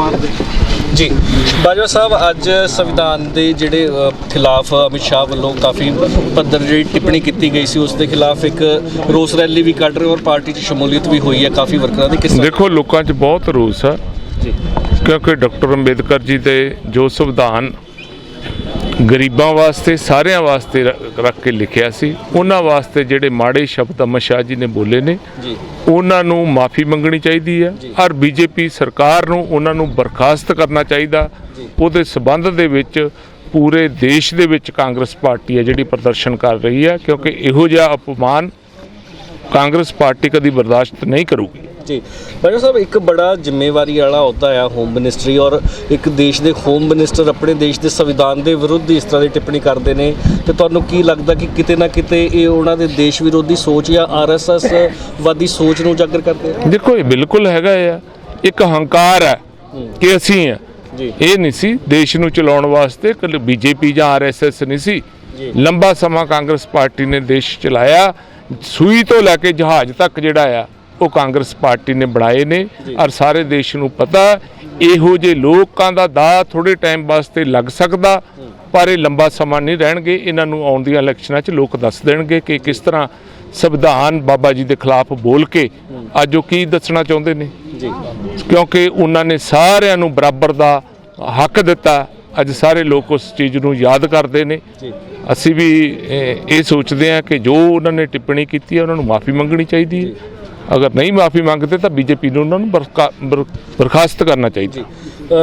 ਕੁਮਾਰ ਦੇ। ਜੀ। ਬਾਜਵਾ ਸਾਹਿਬ ਅੱਜ ਸੰਵਿਧਾਨ ਦੇ ਜਿਹੜੇ ਖਿਲਾਫ ਅਮਿਤ ਸ਼ਾਹ ਵੱਲੋਂ ਕਾਫੀ ਪੱਧਰ ਜਿਹੜੀ ਟਿੱਪਣੀ ਕੀਤੀ ਗਈ ਸੀ ਉਸ ਦੇ ਖਿਲਾਫ ਇੱਕ ਰੋਸ ਰੈਲੀ ਵੀ ਕੱਢ ਰਹੇ ਔਰ ਪਾਰਟੀ 'ਚ ਸ਼ਮੂਲੀਅਤ ਵੀ ਹੋਈ ਹੈ ਕਾਫੀ ਵਰਕਰਾਂ ਦੀ। ਕਿਸ ਦੇਖੋ ਲੋਕਾਂ 'ਚ ਬਹੁਤ ਰੋਸ ਆ ਜੀ। ਕਿਉਂਕਿ ਡਾਕਟਰ ਅੰਬੇਦਕਰ ਜੀ ਦੇ ਜੋ ਸੰਵਿਧਾਨ ਗਰੀਬਾਂ ਵਾਸਤੇ ਸਾਰਿਆਂ ਵਾਸਤੇ ਰੱਖ ਕੇ ਲਿਖਿਆ ਸੀ। ਉਹਨਾਂ ਵਾਸਤੇ ਜਿਹੜੇ ਮਾੜੇ ਸ਼ਬਦ ਅਮਿਤ ਸ਼ਾਹ ਜੀ ਨੇ ਬੋਲੇ ਨੇ ਉਹਨਾਂ ਨੂੰ ਮਾਫੀ ਮੰਗਣੀ ਚਾਹੀਦੀ ਹੈ। ਔਰ ਬੀਜੇਪੀ ਸਰਕਾਰ ਨੂੰ ਉਹਨਾਂ ਨੂੰ ਬਰਖਾਸਤ ਕਰਨਾ ਚਾਹੀਦਾ। ਉਹਦੇ ਸਬੰਧ ਦੇ ਵਿੱਚ ਪੂਰੇ ਦੇਸ਼ ਦੇ ਵਿੱਚ ਕਾਂਗਰਸ ਪਾਰਟੀ ਹੈ ਜਿਹੜੀ ਪ੍ਰਦਰਸ਼ਨ ਕਰ ਰਹੀ ਹੈ ਕਿਉਂਕਿ ਇਹੋ ਜਿਹਾ ਅਪਮਾਨ ਕਾਂਗਰਸ ਪਾਰਟੀ ਕਦੀ ਬਰਦਾਸ਼ਤ ਨਹੀਂ ਕਰੂਗੀ। ਜੀ। ਬਾਜਵਾ ਸਾਹਿਬ ਇੱਕ ਬੜਾ ਜ਼ਿੰਮੇਵਾਰੀ ਵਾਲਾ ਅਹੁਦਾ ਆ ਹੋਮ ਮਿਨਿਸਟਰੀ ਔਰ ਇੱਕ ਦੇਸ਼ ਦੇ ਹੋਮ ਮਿਨਿਸਟਰ ਆਪਣੇ ਦੇਸ਼ ਦੇ ਸੰਵਿਧਾਨ ਦੇ ਵਿਰੁੱਧ ਇਸ ਤਰ੍ਹਾਂ ਦੀ ਟਿੱਪਣੀ ਕਰਦੇ ਨੇ। ਤੇ ਤੁਹਾਨੂੰ ਕੀ ਲੱਗਦਾ ਕਿ ਕਿਤੇ ਨਾ ਕਿਤੇ ਇਹ ਉਹਨਾਂ ਦੇ ਦੇਸ਼ ਵਿਰੋਧੀ ਸੋਚ ਜਾਂ ਆਰਐਸਐਸ ਵਾਦੀ ਸੋਚ ਨੂੰ ਉਜਾਗਰ ਕਰਦੇ ਆ? ਦੇਖੋ ਇਹ ਬਿਲਕੁਲ ਹੈਗਾ ਆ। ਇੱਕ ਹੰਕਾਰ ਹੈ ਕਿ ਅਸੀਂ ਆ। ਇਹ ਨਹੀਂ ਸੀ ਦੇਸ਼ ਨੂੰ ਚਲਾਉਣ ਵਾਸਤੇ ਕੱਲ ਬੀਜੇਪੀ ਜਾਂ ਆਰਐਸਐਸ ਨਹੀਂ ਸੀ। ਲੰਬਾ ਸਮਾਂ ਕਾਂਗਰਸ ਪਾਰਟੀ ਨੇ ਦੇਸ਼ ਚਲਾਇਆ। ਸੂਈ ਤੋਂ ਲੈ ਕੇ ਜਹਾਜ਼ ਤੱਕ ਜਿਹੜਾ ਆ ਉਹ ਕਾਂਗਰਸ ਪਾਰਟੀ ਨੇ ਬਣਾਏ ਨੇ ਔਰ ਸਾਰੇ ਦੇਸ਼ ਨੂੰ ਪਤਾ ਇਹੋ ਜਿਹੇ ਲੋਕਾਂ ਦਾ ਦਾ ਥੋੜੇ ਟਾਈਮ ਵਾਸਤੇ ਲੱਗ ਸਕਦਾ ਪਰ ਇਹ ਲੰਬਾ ਸਮਾਂ ਨਹੀਂ ਰਹਿਣਗੇ। ਇਹਨਾਂ ਨੂੰ ਆਉਣ ਦੀਆਂ ਇਲੈਕਸ਼ਨਾਂ 'ਚ ਲੋਕ ਦੱਸ ਦੇਣਗੇ ਕਿ ਕਿਸ ਤਰ੍ਹਾਂ ਸੰਵਿਧਾਨ ਬਾਬਾ ਜੀ ਦੇ ਖਿਲਾਫ ਬੋਲ ਕੇ ਅੱਜ ਉਹ ਕੀ ਦੱਸਣਾ ਚਾਹੁੰਦੇ ਨੇ। ਜੀ। ਕਿਉਂਕਿ ਉਹਨਾਂ ਨੇ ਸਾਰਿਆਂ ਨੂੰ ਬਰਾਬਰ ਦਾ ਹੱਕ ਦਿੱਤਾ। ਅੱਜ ਸਾਰੇ ਲੋਕ ਉਸ ਚੀਜ਼ ਨੂੰ ਯਾਦ ਕਰਦੇ ਨੇ। ਜੀ। ਅਸੀਂ ਵੀ ਇਹ ਸੋਚਦੇ ਹਾਂ ਕਿ ਜੋ ਉਹਨਾਂ ਨੇ ਟਿੱਪਣੀ ਕੀਤੀ ਹੈ ਉਹਨਾਂ ਨੂੰ ਮਾਫੀ ਮੰਗਣੀ ਚਾਹੀਦੀ ਹੈ। ਅਗਰ ਨਹੀਂ ਮਾਫੀ ਮੰਗਦੇ ਤਾਂ ਬੀਜੇਪੀ ਨੂੰ ਉਹਨਾਂ ਨੂੰ ਬਰਖਾ- ਬਰ- ਬਰਖਾਸਤ ਕਰਨਾ ਚਾਹੀਦਾ।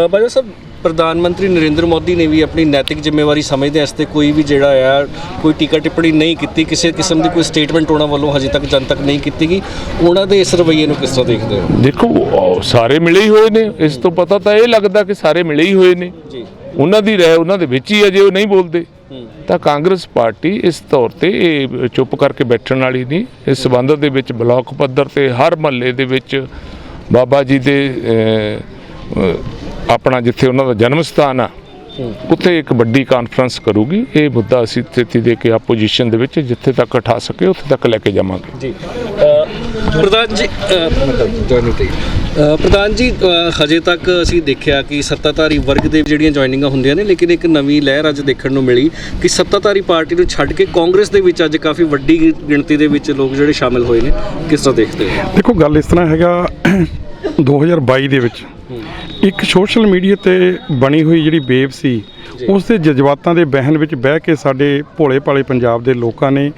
ਬਾਜਵਾ ਸਾਹਿਬ ਪ੍ਰਧਾਨ ਮੰਤਰੀ ਨਰਿੰਦਰ ਮੋਦੀ ਨੇ ਵੀ ਆਪਣੀ ਨੈਤਿਕ ਜ਼ਿੰਮੇਵਾਰੀ ਸਮਝਦੇ ਇਸ ਤੇ ਕੋਈ ਵੀ ਜਿਹੜਾ ਆ ਕੋਈ ਟੀਕਾ ਟਿੱਪਣੀ ਨਹੀਂ ਕੀਤੀ ਕਿਸੇ ਕਿਸਮ ਦੀ ਕੋਈ ਸਟੇਟਮੈਂਟ ਉਹਨਾਂ ਵੱਲੋਂ ਹਜੇ ਤੱਕ ਜਨ ਤੱਕ ਨਹੀਂ ਕੀਤੀ ਗਈ ਉਹਨਾਂ ਦੇ ਇਸ ਰਵੱਈਏ ਨੂੰ ਕਿਸ ਤਰ੍ਹਾਂ ਦੇਖਦੇ ਹੋ? ਦੇਖੋ ਸਾਰੇ ਮਿਲੇ ਹੀ ਹੋਏ ਨੇ ਇਸ ਤੋਂ ਪਤਾ ਤਾਂ ਇਹ ਲੱਗਦਾ ਕਿ ਸਾਰੇ ਮਿਲੇ ਹੀ ਹੋਏ ਨੇ। ਜੀ। ਉਹਨਾਂ ਦੀ ਰਹਿ ਉਹਨਾਂ ਦੇ ਵਿੱਚ ਹੀ ਅਜੇ ਉਹ ਨਹੀਂ ਬੋਲਦੇ। ਤਾਂ ਕਾਂਗਰਸ ਪਾਰਟੀ ਇਸ ਤੌਰ ਤੇ ਇਹ ਚੁੱਪ ਕਰਕੇ ਬੈਠਣ ਵਾਲੀ ਨਹੀਂ। ਇਸ ਸਬੰਧ ਦੇ ਵਿੱਚ ਬਲਾਕ ਪੱਧਰ ਤੇ ਹਰ ਮਹੱਲੇ ਦੇ ਵਿੱਚ ਬਾਬਾ ਜੀ ਦੇ ਆਪਣਾ ਜਿੱਥੇ ਉਹਨਾਂ ਦਾ ਜਨਮ ਸਥਾਨ ਆ ਉੱਥੇ ਇੱਕ ਵੱਡੀ ਕਾਨਫਰੰਸ ਕਰੂਗੀ। ਇਹ ਮੁੱਦਾ ਅਸੀਂ ਸਥਿਤੀ ਦੇ ਕੇ ਆਪੋਜੀਸ਼ਨ ਦੇ ਵਿੱਚ ਜਿੱਥੇ ਤੱਕ ਉਠਾ ਸਕੇ ਉੱਥੇ ਤੱਕ ਲੈ ਕੇ ਜਾਵਾਂਗੇ। ਜੀ। ਪ੍ਰਧਾਨ ਜੀ। ਪ੍ਰਧਾਨ ਜੀ ਹਜੇ ਤੱਕ ਅਸੀਂ ਦੇਖਿਆ ਕਿ ਸੱਤਾਧਾਰੀ ਵਰਗ ਦੇ ਜਿਹੜੀਆਂ ਜੁਆਇਨਿੰਗਾਂ ਹੁੰਦੀਆਂ ਨੇ ਲੇਕਿਨ ਇੱਕ ਨਵੀਂ ਲਹਿਰ ਅੱਜ ਦੇਖਣ ਨੂੰ ਮਿਲੀ ਕਿ ਸੱਤਾਧਾਰੀ ਪਾਰਟੀ ਨੂੰ ਛੱਡ ਕੇ ਕਾਂਗਰਸ ਦੇ ਵਿੱਚ ਅੱਜ ਕਾਫੀ ਵੱਡੀ ਗਿਣਤੀ ਦੇ ਵਿੱਚ ਲੋਕ ਜਿਹੜੇ ਸ਼ਾਮਿਲ ਹੋਏ ਨੇ। ਕਿਸ ਤਰ੍ਹਾਂ ਦੇਖਦੇ ਹੋ? ਦੇਖੋ ਗੱਲ ਇਸ ਤਰ੍ਹਾਂ ਹੈਗਾ 2022 ਦੇ ਵਿੱਚ ਇੱਕ ਸੋਸ਼ਲ ਮੀਡੀਆ ਤੇ ਬਣੀ ਹੋਈ ਜਿਹੜੀ ਵੇਵ ਸੀ ਉਸ ਦੇ ਜਜ਼ਬਾਤਾਂ ਦੇ ਬਹਿਣ ਵਿੱਚ ਬਹਿ ਕੇ ਸਾਡੇ ਭੋਲੇ ਭਾਲੇ ਪੰਜਾਬ ਦੇ ਲੋਕਾਂ ਨੇ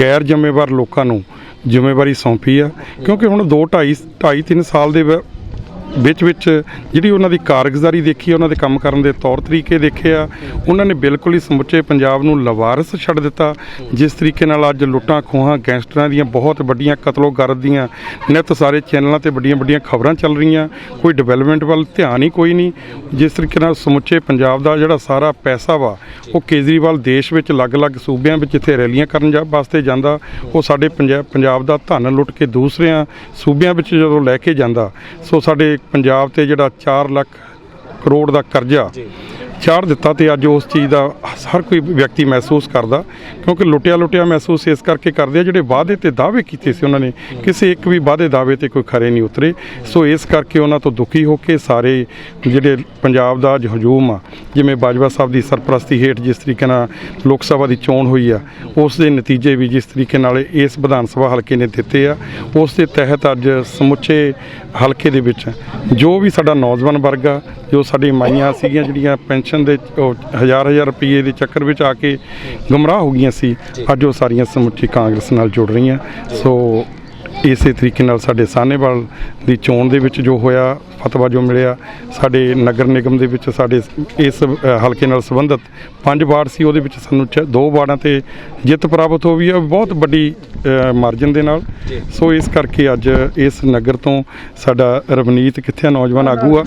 ਗੈਰ ਜ਼ਿੰਮੇਵਾਰ ਲੋਕਾਂ ਨੂੰ ਜ਼ਿੰਮੇਵਾਰੀ ਸੌਂਪੀ ਆ। ਕਿਉਂਕਿ ਹੁਣ 2 2.5 2.5 3 ਸਾਲ ਦੇ ਵ- ਵਿੱਚ ਵਿੱਚ ਜਿਹੜੀ ਉਹਨਾਂ ਦੀ ਕਾਰਗੁਜ਼ਾਰੀ ਦੇਖੀ, ਉਹਨਾਂ ਦੇ ਕੰਮ ਕਰਨ ਦੇ ਤੌਰ ਤਰੀਕੇ ਦੇਖੇ ਆ, ਉਹਨਾਂ ਨੇ ਬਿਲਕੁਲ ਹੀ ਸਮੁੱਚੇ ਪੰਜਾਬ ਨੂੰ ਲਵਾਰਸ ਛੱਡ ਦਿੱਤਾ। ਜਿਸ ਤਰੀਕੇ ਨਾਲ ਅੱਜ ਲੁੱਟਾਂ, ਖੋਹਾਂ, ਗੈਂਗਸਟਰਾਂ ਦੀਆਂ ਬਹੁਤ ਵੱਡੀਆਂ ਕਤਲੋਗਰਦ ਦੀਆਂ ਨਿਤ ਸਾਰੇ ਚੈਨਲਾਂ ਤੇ ਵੱਡੀਆਂ ਵੱਡੀਆਂ ਖਬਰਾਂ ਚੱਲ ਰਹੀਆਂ। ਕੋਈ ਡਿਵੈਲਪਮੈਂਟ ਵੱਲ ਧਿਆਨ ਹੀ ਕੋਈ ਨਹੀਂ। ਜਿਸ ਤਰੀਕੇ ਨਾਲ ਸਮੁੱਚੇ ਪੰਜਾਬ ਦਾ ਜਿਹੜਾ ਸਾਰਾ ਪੈਸਾ ਵਾ, ਉਹ ਕੇਜਰੀਵਾਲ ਦੇਸ਼ ਵਿੱਚ ਅਲੱਗ-ਅਲੱਗ ਸੂਬਿਆਂ ਵਿੱਚ ਜਿੱਥੇ ਰੈਲੀਆਂ ਕਰਨ ਜਾ ਵਾਸਤੇ ਜਾਂਦਾ, ਉਹ ਸਾਡੇ ਪੰਜਾਬ ਪੰਜਾਬ ਦਾ ਧਨ ਲੁੱਟ ਕੇ ਦੂਸਰਿਆਂ ਸੂਬਿਆਂ ਵਿੱਚ ਜਦੋਂ ਲੈ ਕੇ ਜਾਂਦਾ, ਸੋ ਸਾਡੇ ਪੰਜਾਬ ਤੇ ਜਿਹੜਾ 4 ਲੱਖ ਕਰੋੜ ਦਾ ਕਰਜ਼ਾ ਚਾੜ ਦਿੱਤਾ ਤੇ ਅੱਜ ਉਸ ਚੀਜ਼ ਦਾ ਹਰ ਕੋਈ ਵਿਅਕਤੀ ਮਹਿਸੂਸ ਕਰਦਾ, ਕਿਉਂਕਿ ਲੁੱਟਿਆ ਲੁੱਟਿਆ ਮਹਿਸੂਸ ਇਸ ਕਰਕੇ ਕਰਦੇ ਆ, ਜਿਹੜੇ ਵਾਅਦੇ ਤੇ ਦਾਅਵੇ ਕੀਤੇ ਸੀ ਉਹਨਾਂ ਨੇ, ਕਿਸੇ ਇੱਕ ਵੀ ਵਾਅਦੇ ਦਾਅਵੇ ਤੇ ਕੋਈ ਖਰੇ ਨਹੀਂ ਉਤਰੇ। ਸੋ ਇਸ ਕਰਕੇ ਉਹਨਾਂ ਤੋਂ ਦੁਖੀ ਹੋ ਕੇ ਸਾਰੇ ਜਿਹੜੇ ਪੰਜਾਬ ਦਾ ਅੱਜ ਹਜੂਮ ਆ, ਜਿਵੇਂ ਬਾਜਵਾ ਸਾਹਿਬ ਦੀ ਸਰਪ੍ਰਸਤੀ ਹੇਠ ਜਿਸ ਤਰੀਕੇ ਨਾਲ ਲੋਕ ਸਭਾ ਦੀ ਚੋਣ ਹੋਈ ਆ, ਉਸ ਦੇ ਨਤੀਜੇ ਵੀ ਜਿਸ ਤਰੀਕੇ ਨਾਲ ਇਸ ਵਿਧਾਨ ਸਭਾ ਹਲਕੇ ਨੇ ਦਿੱਤੇ ਆ। ਉਸ ਦੇ ਤਹਿਤ ਅੱਜ ਸਮੁੱਚੇ ਹਲਕੇ ਦੇ ਵਿੱਚ ਜੋ ਵੀ ਸਾਡਾ ਨੌਜਵਾਨ ਵਰਗ ਆ ਜੋ ਸਾਡੀ ਮਾਈਆਂ ਸੀਗੀਆਂ ਜਿਹੜੀਆਂ ਪੈਨਸ਼ਨ ਦੇ ਹਜ਼ਾਰ ਹਜ਼ਾਰ ਰੁਪਏ ਦੇ ਚੱਕਰ ਵਿੱਚ ਆ ਕੇ ਗੁੰਮਰਾਹ ਹੋ ਗਈਆਂ ਸੀ ਅੱਜ ਉਹ ਸਾਰੀਆਂ ਸਮੁੱਚੀ ਕਾਂਗਰਸ ਨਾਲ ਜੁੜ ਰਹੀਆਂ। ਸੋ ਇਸੇ ਤਰੀਕੇ ਨਾਲ ਸਾਡੇ ਸਾਹਨੇਵਾਲ ਦੀ ਚੋਣ ਦੇ ਵਿੱਚ ਜੋ ਹੋਇਆ ਫਤਵਾ ਜੋ ਮਿਲਿਆ ਸਾਡੇ ਨਗਰ ਨਿਗਮ ਦੇ ਵਿੱਚ ਸਾਡੇ ਇਸ ਹਲਕੇ ਨਾਲ ਸੰਬੰਧਿਤ ਪੰਜ ਵਾਰਡ ਸੀ ਉਹਦੇ ਵਿੱਚ ਸਾਨੂੰ ਦੋ ਵਾਰਡਾਂ ਤੇ ਜਿੱਤ ਪ੍ਰਾਪਤ ਹੋ ਵੀ ਹੈ ਬਹੁਤ ਵੱਡੀ ਮਾਰਜਨ ਦੇ ਨਾਲ। ਸੋ ਇਸ ਕਰਕੇ ਅੱਜ ਇਸ ਨਗਰ ਤੋਂ ਸਾਡਾ ਰਵਨੀਤ ਕਿੱਥੇ ਨੌਜਵਾਨ ਆਗੂ ਆ।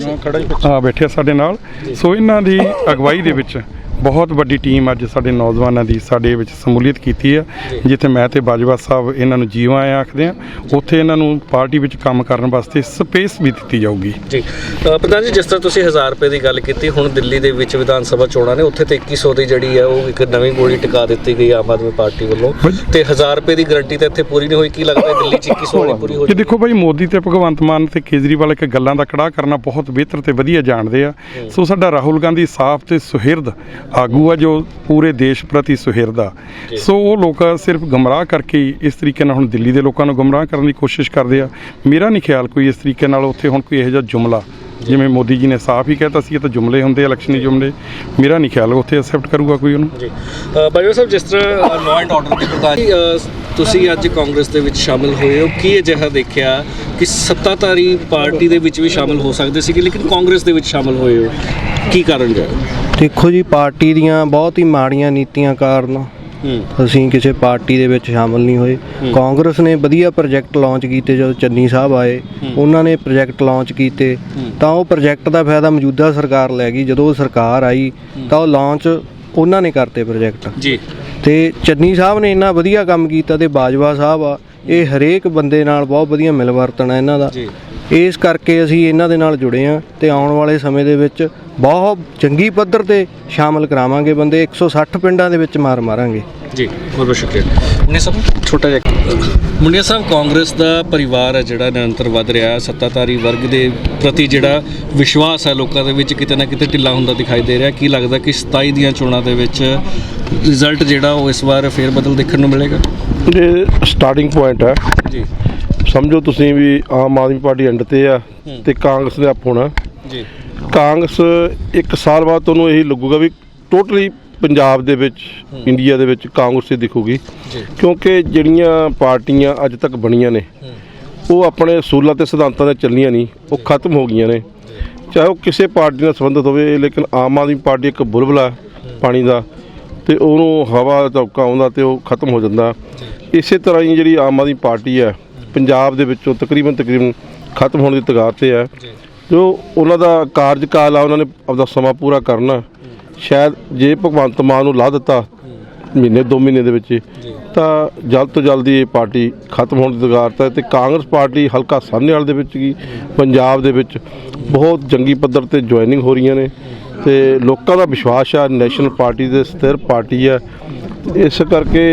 ਆ ਬੈਠਿਆ ਸਾਡੇ ਨਾਲ। ਸੋ ਇਹਨਾਂ ਦੀ ਅਗਵਾਈ ਦੇ ਵਿੱਚ ਬਹੁਤ ਵੱਡੀ ਟੀਮ ਅੱਜ ਸਾਡੇ ਨੌਜਵਾਨਾਂ ਦੀ ਸਾਡੇ ਵਿੱਚ ਸਮੂਲੀਅਤ ਕੀਤੀ ਆ ਜਿੱਥੇ ਮੈਂ ਤੇ ਬਾਜਵਾ ਸਾਹਿਬ ਇਹਨਾਂ ਨੂੰ ਜੀਵਾਂ ਆਖਦੇ ਆ ਉੱਥੇ ਇਹਨਾਂ ਨੂੰ ਪਾਰਟੀ ਵਿੱਚ ਕੰਮ ਕਰਨ ਵਾਸਤੇ ਸਪੇਸ ਵੀ ਦਿੱਤੀ ਜਾਊਗੀ। ਜੀ। ਪ੍ਰਧਾਨ ਜੀ ਜਿਸ ਤਰ੍ਹਾਂ ਤੁਸੀਂ 1000 ਰੁਪਏ ਦੀ ਗੱਲ ਕੀਤੀ ਹੁਣ ਦਿੱਲੀ ਦੇ ਵਿੱਚ ਵਿਧਾਨ ਸਭਾ ਚੋਣਾਂ ਨੇ ਉੱਥੇ ਤੇ 2100 ਦੀ ਜਿਹੜੀ ਹੈ ਉਹ ਇੱਕ ਨਵੀਂ ਗੋਲੀ ਟਿਕਾ ਦਿੱਤੀ ਗਈ ਆਮ ਆਦਮੀ ਪਾਰਟੀ ਵੱਲੋਂ। ਤੇ 1000 ਰੁਪਏ ਦੀ ਗਾਰੰਟੀ ਤਾਂ ਇੱਥੇ ਪੂਰੀ ਨਹੀਂ ਹੋਈ ਕੀ ਲੱਗਦਾ ਹੈ ਦਿੱਲੀ 'ਚ 2100 ਵਾਲੀ ਪੂਰੀ ਹੋ ਇਹ ਦੇਖੋ ਭਾਈ ਮੋਦੀ ਤੇ ਭਗਵੰਤ ਮਾਨ ਤੇ ਕੇਜਰੀਵਾਲ ਇੱਕ ਗੱਲਾਂ ਦਾ ਕੜਾਹ ਕਰਨਾ ਬਹੁਤ ਬਿਹਤਰ ਤੇ ਵਧੀਆ ਜਾਣਦੇ ਆ। ਸੋ ਸਾਡਾ ਰਾਹੁਲ ਗਾਂਧੀ ਸਾਫ਼ ਤੇ ਸੁਹਿਰਦ ਆਗੂ ਆ ਜੋ ਪੂਰੇ ਦੇਸ਼ ਪ੍ਰਤੀ ਸੁਹਿਰਦ। ਸੋ ਉਹ ਲੋਕ ਸਿਰਫ ਗਮਰਾਹ ਕਰਕੇ ਇਸ ਤਰੀਕੇ ਨਾਲ ਹੁਣ ਦਿੱਲੀ ਦੇ ਲੋਕਾਂ ਨੂੰ ਗਮਰਾਹ ਕਰਨ ਦੀ ਕੋਸ਼ਿਸ਼ ਕਰਦੇ ਆ। ਮੇਰਾ ਨਹੀਂ ਖਿਆਲ ਕੋਈ ਇਸ ਤਰੀਕੇ ਨਾਲ ਉੱਥੇ ਹੁਣ ਕੋਈ ਇਹੋ ਜਿਹਾ ਜੁਮਲਾ ਜਿਵੇਂ ਮੋਦੀ ਜੀ ਨੇ ਸਾਫ਼ ਹੀ ਕਹਿਤਾ ਸੀ ਇਹ ਤਾਂ ਜੁਮਲੇ ਹੁੰਦੇ ਇਲੈਕਸ਼ਨੀ ਜੁਮਲੇ। ਮੇਰਾ ਨਹੀਂ ਖਿਆਲ ਉੱਥੇ ਐਕਸੈਪਟ ਕਰੂਗਾ ਕੋਈ ਉਹਨੂੰ। ਜੀ। ਬਾਜਵਾ ਸਾਹਿਬ ਜਿਸ ਤਰ੍ਹਾਂ ਲਾਅ ਐਂਡ ਆਰਡਰ ਦੇ ਪ੍ਰਧਾਨ ਤੁਸੀਂ ਅੱਜ ਕਾਂਗਰਸ ਦੇ ਵਿੱਚ ਸ਼ਾਮਿਲ ਹੋਏ ਹੋ ਕੀ ਅਜਿਹਾ ਦੇਖਿਆ ਕਿ ਸੱਤਾਧਾਰੀ ਪਾਰਟੀ ਦੇ ਵਿੱਚ ਵੀ ਸ਼ਾਮਿਲ ਹੋ ਸਕਦੇ ਸੀ ਲੇਕਿਨ ਕਾਂਗਰਸ ਦੇ ਵਿੱਚ ਸ਼ਾਮਿਲ ਹੋਏ ਹੋ? ਕੀ ਕਾਰਨ ਰਿਹਾ? ਦੇਖੋ ਜੀ ਪਾਰਟੀ ਦੀਆਂ ਬਹੁਤ ਹੀ ਮਾੜੀਆਂ ਨੀਤੀਆਂ ਕਾਰਨ ਹੂੰ ਅਸੀਂ ਕਿਸੇ ਪਾਰਟੀ ਦੇ ਵਿੱਚ ਸ਼ਾਮਲ ਨਹੀਂ ਹੋਏ। ਕਾਂਗਰਸ ਨੇ ਵਧੀਆ ਪ੍ਰੋਜੈਕਟ ਲਾਂਚ ਕੀਤੇ ਜਦੋਂ ਚੰਨੀ ਸਾਹਿਬ ਆਏ। ਉਹਨਾਂ ਨੇ ਪ੍ਰੋਜੈਕਟ ਲਾਂਚ ਕੀਤੇ। ਤਾਂ ਉਹ ਪ੍ਰੋਜੈਕਟ ਦਾ ਫਾਇਦਾ ਮੌਜੂਦਾ ਸਰਕਾਰ ਲੈ ਗਈ। ਜਦੋਂ ਉਹ ਸਰਕਾਰ ਆਈ ਤਾਂ ਉਹ ਲਾਂਚ ਉਹਨਾਂ ਨੇ ਕਰਤੇ ਪ੍ਰੋਜੈਕਟ। ਜੀ। ਤੇ ਚੰਨੀ ਸਾਹਿਬ ਨੇ ਇੰਨਾ ਵਧੀਆ ਕੰਮ ਕੀਤਾ ਤੇ ਬਾਜਵਾ ਸਾਹਿਬ ਆ। ਇਹ ਹਰੇਕ ਬੰਦੇ ਨਾਲ ਬਹੁਤ ਵਧੀਆ ਮਿਲਵਰਤਨ ਹੈ ਇਹਨਾਂ ਦਾ। ਜੀ। ਇਸ ਕਰਕੇ ਅਸੀਂ ਇਹਨਾਂ ਦੇ ਨਾਲ ਜੁੜੇ ਆ ਤੇ ਆਉਣ ਵਾਲੇ ਸਮੇਂ ਦੇ ਵਿੱਚ ਬਹੁਤ ਚੰਗੀ ਪੱਧਰ ਤੇ ਸ਼ਾਮਲ ਕਰਾਵਾਂਗੇ ਬੰਦੇ 160 ਪਿੰਡਾਂ ਦੇ ਵਿੱਚ ਮਾਰ ਮਾਰਾਂਗੇ। ਜੀ ਬਹੁਤ ਬਹੁਤ ਸ਼ੁਕਰੀਆ। ਮੁੰਡਿਆ ਸਾਹਿਬ ਛੋਟਾ ਜਿਹਾ ਮੁੰਡਿਆ ਸਾਹਿਬ ਕਾਂਗਰਸ ਦਾ ਪਰਿਵਾਰ ਹੈ ਜਿਹੜਾ ਨਿਰੰਤਰ ਵੱਧ ਰਿਹਾ ਹੈ। ਸੱਤਾਧਾਰੀ ਵਰਗ ਦੇ ਪ੍ਰਤੀ ਜਿਹੜਾ ਵਿਸ਼ਵਾਸ ਹੈ ਲੋਕਾਂ ਦੇ ਵਿੱਚ ਕਿਤੇ ਨਾ ਕਿਤੇ ਢਿੱਲਾ ਹੁੰਦਾ ਦਿਖਾਈ ਦੇ ਰਿਹਾ। ਕੀ ਲੱਗਦਾ ਕਿ 27 ਦੀਆਂ ਚੋਣਾਂ ਦੇ ਵਿੱਚ ਰਿਜ਼ਲਟ ਜਿਹੜਾ ਉਹ ਇਸ ਵਾਰ ਫੇਰ ਬਦਲ ਦੇਖਣ ਨੂੰ ਮਿਲੇਗਾ? ਇਹ ਸਟਾਰਟਿੰਗ ਪੁਆਇੰਟ ਹੈ ਜੀ। ਸਮਝੋ ਤੁਸੀਂ ਵੀ ਆਮ ਆਦਮੀ ਪਾਰਟੀ ਐਂਡ ਤੇ ਆ ਤੇ ਕਾਂਗਰਸ ਦੇ ਆਪ ਹੋਣਾ। ਜੀ। ਕਾਂਗਰਸ ਇੱਕ ਸਾਲ ਬਾਅਦ ਤੁਹਾਨੂੰ ਇਹੀ ਲੱਗੂਗਾ ਵੀ ਟੋਟਲੀ ਪੰਜਾਬ ਦੇ ਵਿੱਚ ਇੰਡੀਆ ਦੇ ਵਿੱਚ ਕਾਂਗਰਸ ਹੀ ਦਿਖੂਗੀ। ਜੀ। ਕਿਉਂਕਿ ਜਿਹੜੀਆਂ ਪਾਰਟੀਆਂ ਅੱਜ ਤੱਕ ਬਣੀਆਂ ਨੇ ਉਹ ਆਪਣੇ ਅਸੂਲਾਂ ਤੇ ਸਿਧਾਂਤਾਂ ਤੇ ਚੱਲੀਆਂ ਨਹੀਂ ਉਹ ਖਤਮ ਹੋ ਗਈਆਂ ਨੇ। ਚਾਹੇ ਉਹ ਕਿਸੇ ਪਾਰਟੀ ਨਾਲ ਸੰਬੰਧਿਤ ਹੋਵੇ ਲੇਕਿਨ ਆਮ ਆਦਮੀ ਪਾਰਟੀ ਇੱਕ ਬੁਲਬੁਲਾ ਪਾਣੀ ਦਾ ਤੇ ਉਹਨੂੰ ਹਵਾ ਦਾ ਝੋਂਕਾ ਆਉਂਦਾ ਤੇ ਉਹ ਖਤਮ ਹੋ ਜਾਂਦਾ। ਇਸੇ ਤਰ੍ਹਾਂ ਹੀ ਜਿਹੜੀ ਆਮ ਆਦਮੀ ਪਾਰਟੀ ਹੈ ਪੰਜਾਬ ਦੇ ਵਿੱਚੋਂ ਤਕਰੀਬਨ ਤਕਰੀਬਨ ਖਤਮ ਹੋਣ ਦੀ ਤਗਾਰ ਤੇ ਹੈ। ਜੋ। ਉਹਨਾਂ ਦਾ ਕਾਰਜਕਾਲ ਆ ਉਹਨਾਂ ਨੇ ਆਪਦਾ ਸਮਾਂ ਪੂਰਾ ਕਰਨਾ। ਸ਼ਾਇਦ ਜੇ ਭਗਵੰਤ ਮਾਨ ਨੂੰ ਲਾ ਦਿੱਤਾ ਮਹੀਨੇ ਦੋ ਮਹੀਨੇ ਦੇ ਵਿੱਚ ਤਾਂ ਜਲਦ ਤੋਂ ਜਲਦੀ ਇਹ ਪਾਰਟੀ ਖਤਮ ਹੋਣ ਦੀ ਤਗਾਰ ਤੇ ਹੈ ਤੇ ਕਾਂਗਰਸ ਪਾਰਟੀ ਹਲਕਾ ਸਾਹਨੇਵਾਲ ਦੇ ਵਿੱਚ ਕੀ ਪੰਜਾਬ ਦੇ ਵਿੱਚ ਬਹੁਤ ਜੰਗੀ ਪੱਧਰ ਤੇ ਜੁਆਇਨਿੰਗ ਹੋ ਰਹੀਆਂ ਨੇ। ਤੇ ਲੋਕਾਂ ਦਾ ਵਿਸ਼ਵਾਸ ਆ ਨੈਸ਼ਨਲ ਪਾਰਟੀ ਦੇ ਸਥਿਰ ਪਾਰਟੀ ਆ। ਇਸ ਕਰਕੇ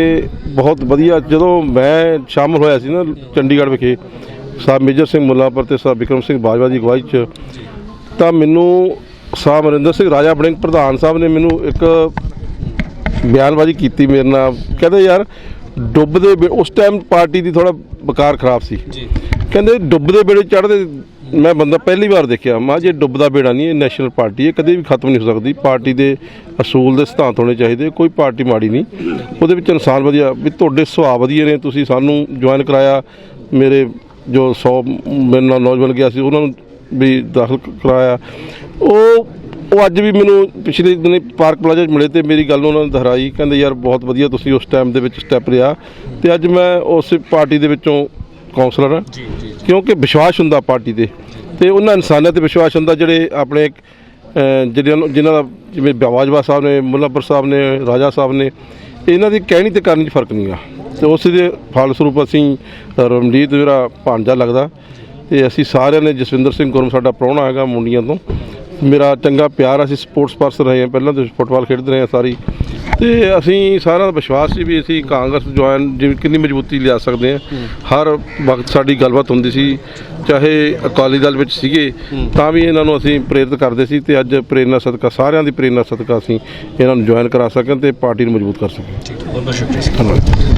ਬਹੁਤ ਵਧੀਆ ਜਦੋਂ ਮੈਂ ਸ਼ਾਮਲ ਹੋਇਆ ਸੀ ਨਾ ਚੰਡੀਗੜ੍ਹ ਵਿਖੇ ਸਾਹਿਬ ਮੇਜਰ ਸਿੰਘ ਮੁੱਲਾਪੁਰ ਤੇ ਸਾਹਿਬ ਵਿਕਰਮ ਸਿੰਘ ਬਾਜਵਾ ਦੀ ਅਗਵਾਈ 'ਚ ਤਾਂ ਮੈਨੂੰ ਸਾਹਿਬ ਅਮਰਿੰਦਰ ਸਿੰਘ ਰਾਜਾ ਬੜਿੰਗ ਪ੍ਰਧਾਨ ਸਾਹਿਬ ਨੇ ਮੈਨੂੰ ਇੱਕ ਬਿਆਨਬਾਜ਼ੀ ਕੀਤੀ ਮੇਰੇ ਨਾਲ। ਕਹਿੰਦੇ ਯਾਰ ਡੁੱਬਦੇ ਉਸ ਟਾਈਮ ਪਾਰਟੀ ਦੀ ਥੋੜਾ ਬਕਾਰ ਖਰਾਬ ਸੀ। ਜੀ। ਕਹਿੰਦੇ ਡੁੱਬਦੇ ਬੇੜੇ ਚੜ੍ਹਦੇ ਮੈਂ ਬੰਦਾ ਪਹਿਲੀ ਵਾਰ ਦੇਖਿਆ। ਮਾ ਜੇ ਡੁੱਬਦਾ ਬੇੜਾ ਨਹੀਂ, ਇਹ ਨੈਸ਼ਨਲ ਪਾਰਟੀ ਹੈ, ਕਦੇ ਵੀ ਖਤਮ ਨਹੀਂ ਹੋ ਸਕਦੀ। ਪਾਰਟੀ ਦੇ ਅਸੂਲ ਦੇ ਸਿਧਾਂਤ ਹੋਣੇ ਚਾਹੀਦੇ, ਕੋਈ ਪਾਰਟੀ ਮਾੜੀ ਨਹੀਂ। ਉਹਦੇ ਵਿੱਚ ਇਨਸਾਨ ਵਧੀਆ। ਵੀ ਤੁਹਾਡੇ ਸੁਭਾਅ ਵਧੀਆ ਨੇ, ਤੁਸੀਂ ਸਾਨੂੰ ਜੁਆਇਨ ਕਰਾਇਆ। ਮੇਰੇ ਜੋ 100 ਮੇਰੇ ਨਾਲ ਨੌਜਵਾਨ ਗਿਆ ਸੀ, ਉਹਨਾਂ ਨੂੰ ਵੀ ਦਾਖਲ ਕਰਾਇਆ। ਉਹ ਉਹ ਅੱਜ ਵੀ ਮੈਨੂੰ ਪਿਛਲੇ ਦਿਨੀ ਪਾਰਕ ਪਲਾਜ਼ਾ 'ਚ ਮਿਲੇ ਤੇ ਮੇਰੀ ਗੱਲ ਉਹਨਾਂ ਨੇ ਦੁਹਰਾਈ। ਕਹਿੰਦੇ, ਯਾਰ, ਬਹੁਤ ਵਧੀਆ ਤੁਸੀਂ ਉਸ ਟਾਈਮ ਦੇ ਵਿੱਚ ਸਟੈਪ ਲਿਆ ਤੇ ਅੱਜ ਮੈਂ ਉਸ ਪਾਰਟੀ ਦੇ ਵਿੱਚੋਂ ਕਾਉਂਸਲਰ ਹਾਂ ਜੀ ਜੀ ਕਿਉਂਕਿ ਵਿਸ਼ਵਾਸ ਹੁੰਦਾ ਪਾਰਟੀ ਤੇ। ਤੇ ਉਹਨਾਂ ਇਨਸਾਨੀਅਤ ਤੇ ਵਿਸ਼ਵਾਸ ਹੁੰਦਾ ਜਿਹੜੇ ਆਪਣੇ ਅਹ, ਜਿਹੜਿਆਂ ਨੂੰ ਜਿਨ੍ਹਾਂ ਦਾ ਜਿਵੇਂ ਬਾਵਾਜਵਾ ਸਾਹਿਬ ਨੇ ਮੁੱਲਾਪੁਰ ਸਾਹਿਬ ਨੇ ਰਾਜਾ ਸਾਹਿਬ ਨੇ ਇਹਨਾਂ ਦੀ ਕਹਿਣੀ ਤੇ ਕਰਨੀ 'ਚ ਫ਼ਰਕ ਨਹੀਂ ਆ। ਤੇ ਉਸ ਦੇ ਫਲਸਰੂਪ ਅਸੀਂ ਰਮਜੀਤ ਮੇਰਾ ਭਾਂਜਾ ਲੱਗਦਾ। ਤੇ ਅਸੀਂ ਸਾਰਿਆਂ ਨੇ ਜਸਵਿੰਦਰ ਸਿੰਘ ਗੁਰਮ ਸਾਡਾ ਪ੍ਰਾਹੁਣਾ ਹੈਗਾ ਮੁੰਡੀਆਂ ਤੋਂ। ਮੇਰਾ ਚੰਗਾ ਪਿਆਰ ਅਸੀਂ ਸਪੋਰਟਸ ਪਰਸਨ ਰਹੇ ਹਾਂ ਪਹਿਲਾਂ ਤੋਂ ਫੁੱਟਬਾਲ ਖੇਡਦੇ ਰਹੇ ਹਾਂ ਸਾਰੀ। ਤੇ ਅਸੀਂ ਸਾਰਿਆਂ ਦਾ ਵਿਸ਼ਵਾਸ ਸੀ ਵੀ ਅਸੀਂ ਕਾਂਗਰਸ ਜੁਆਇਨ ਜਿਵੇਂ ਕਿੰਨੀ ਮਜ਼ਬੂਤੀ ਲਿਆ ਸਕਦੇ ਹਾਂ। ਹਰ ਵਕਤ ਸਾਡੀ ਗੱਲਬਾਤ ਹੁੰਦੀ ਸੀ ਚਾਹੇ ਅਕਾਲੀ ਦਲ ਵਿੱਚ ਸੀਗੇ ਤਾਂ ਵੀ ਇਹਨਾਂ ਨੂੰ ਅਸੀਂ ਪ੍ਰੇਰਿਤ ਕਰਦੇ ਸੀ ਤੇ ਅੱਜ ਪ੍ਰੇਰਨਾ ਸਦਕਾ ਸਾਰਿਆਂ ਦੀ ਪ੍ਰੇਰਨਾ ਸਦਕਾ ਅਸੀਂ ਇਹਨਾਂ ਨੂੰ ਜੁਆਇਨ ਕਰਾ ਸਕਣ ਤੇ ਪਾਰਟੀ ਨੂੰ ਮਜ਼ਬੂਤ ਕਰ ਸਕਣ। ਬਹੁਤ ਬਹੁਤ ਸ਼ੁਕਰੀਆ ਧੰਨਵਾਦ।